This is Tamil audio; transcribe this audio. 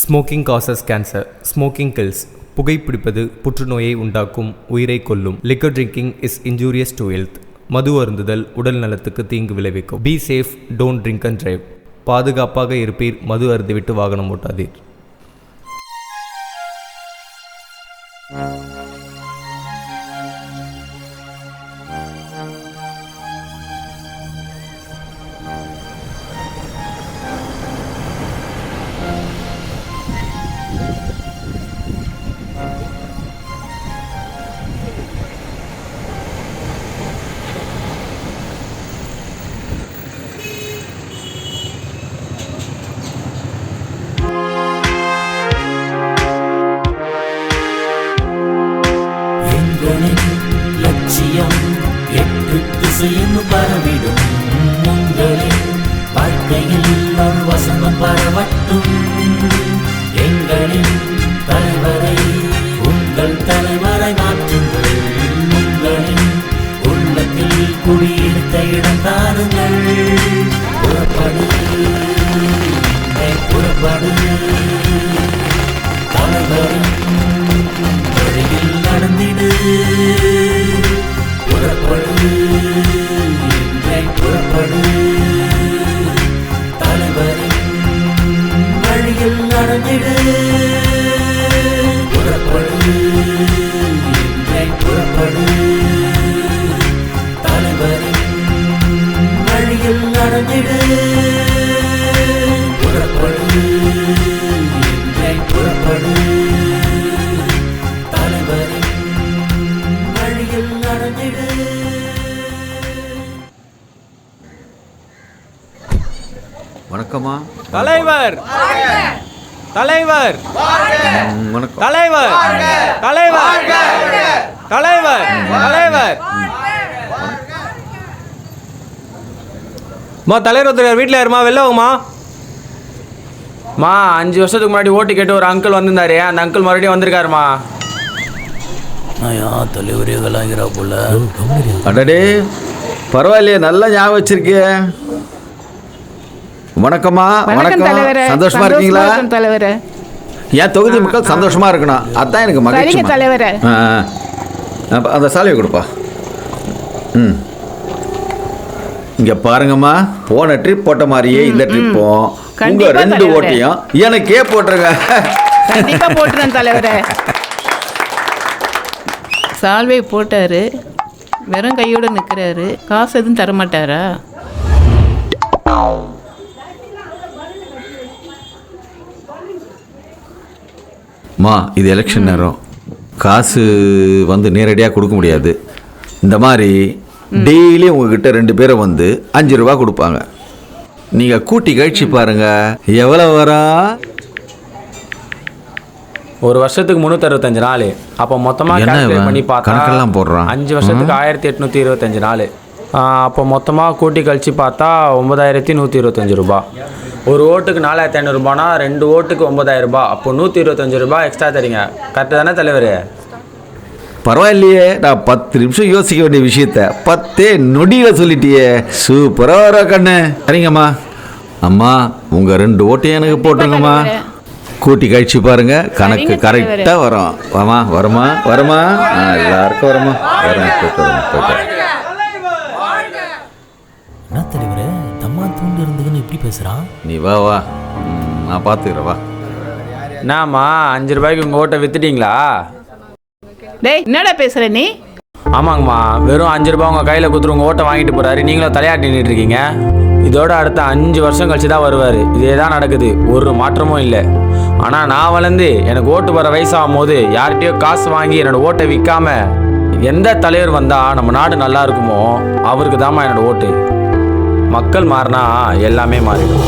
Smoking causes cancer smoking kills புகைப்பிடிப்பது புற்றுநோயை உண்டாக்கும் உயிரை கொல்லும். Liquor drinking is injurious to health மது அருந்துதல் உடல் நலத்துக்கு தீங்கு விளைவிக்கும். Be safe don't drink and drive பாதுகாப்பாக இருப்பீர் மது அருந்துவிட்டு வாகனம் ஓட்டாதீர். எங்களின் லட்சியம். எட்டு திசையும் பரவிடும் உங்களின் வாழ்க்கையில் ஒரு வசனம் பரவட்டும். எங்களின் தலைவரை உங்கள் தலைவரை மாற்றுங்கள். உங்களின் உள்ளத்தில் குடியிருத்த இடம் தாருங்கள். புறப்படு. புறப்படு. வணக்கம்மா. தலைவர். தலைவர். வணக்கம். தலைவர். தலைவர். தலைவர். தலைவர். மா தலைவர் ஒருத்தர் வீட்டில் இருமா வெளில வாங்கம்மா. மா அஞ்சு வருஷத்துக்கு முன்னாடி ஓட்டு கேட்டு ஒரு அங்கிள் வந்திருந்தாரு. அந்த அங்கிள் மறுபடியும் வந்திருக்காருமா? தலைவரே போல அடடே பரவாயில்லையே நல்லா ஞாபகம் வச்சிருக்கிய. வணக்கம்மா வணக்கம் சந்தோஷமா இருக்கீங்களா? தலைவரே. என் தொகுதி மக்கள் சந்தோஷமா இருக்கணும்? அதான் எனக்கு மகிழ்ச்சி தலைவரே. அந்த சாலையை கொடுப்பா. ம். இங்க பாருங்கம்மா போன ட்ரிப் போட்ட மாதிரியே இந்த ட்ரிப்பும் உங்க ரெண்டு. ஓட்டையும் எனக்கே போட்டுருங்க. கண்டிப்பா போட்டுறேன் தலைவரே. சால்வை போட்டாரு. வெறும் கையோட நிக்கிறாரு. காசு எதுவும் தர மா இது எலெக்ஷன் நேரம். காசு வந்து நேரடியாக கொடுக்க முடியாது. இந்த மாதிரி டெய்லி உங்ககிட்ட ரெண்டு பேரும் வந்து அஞ்சு ரூபா கொடுப்பாங்க. நீங்கள் கூட்டி கழிச்சு பாருங்க. எவ்வளோ வரும் ஒரு வருஷத்துக்கு முந்நூற்றி அறுபத்தஞ்சு நாள். அப்போ மொத்தமாக பண்ணி பார்த்தா கணக்கெல்லாம் போடுறான்? அஞ்சு வருஷத்துக்கு ஆயிரத்தி எட்நூற்றி இருபத்தஞ்சு நாள். அப்போ மொத்தமாக கூட்டி கழிச்சு பார்த்தா ஒன்பதாயிரத்தி நூற்றி இருபத்தஞ்சு ரூபா. ஒரு ஓட்டுக்கு நாலாயிரத்தி ஐநூறுரூபானா ரெண்டு ஓட்டுக்கு ஒன்பதாயிரம் ரூபாய் அப்போ நூற்றி இருபத்தஞ்சு ரூபாய் எக்ஸ்ட்ரா தரீங்க. கரெக்டு தானே தலைவர்? பரவாயில்லையே நான் பத்து நிமிஷம் யோசிக்க வேண்டிய விஷயத்த பத்தே நொடியில் சொல்லிட்டியே. சூப்பராக வர கண்ணு. சரிங்கம்மா. அம்மா உங்கள் ரெண்டு ஓட்டையும் எனக்கு போட்டுருங்கம்மா. கூட்டி கழிச்சு பாருங்க கணக்கு. கரெக்டாக வரும். வாமா வரமா வரமா எல்லாருக்கும் வரமா வரமா போயிட்டு வரமா போயிட்டு இப்படி பேசுறான் நீ வா வா. நான் பார்த்துக்கிறேன் வா. என்னம்மா அஞ்சு ரூபாய்க்கு உங்கள் ஓட்டை வித்துட்டீங்களா? டேய் என்னடா பேசுற நீ? ஆமாங்கம்மா வெறும் அஞ்சு ரூபாய் உங்கள் கையில் கொடுத்துரு உங்கள் ஓட்டை வாங்கிட்டு போகிறாரு நீங்களும் தலையாட்டி நின்றுட்டு இருக்கீங்க. இதோட அடுத்த அஞ்சு வருஷம் கழிச்சு தான் வருவார். இதே தான் நடக்குது. ஒரு மாற்றமும் இல்லை. ஆனால் நான் வளர்ந்து எனக்கு ஓட்டு வர வயசாகும் போது யார்கிட்டயோ காசு வாங்கி என்னோட ஓட்டை விற்காம எந்த தலைவர் வந்தால் நம்ம நாடு நல்லா இருக்குமோ அவருக்கு தாம்மா என்னோட ஓட்டு. மக்கள் மாறினா எல்லாமே மாறிடும்.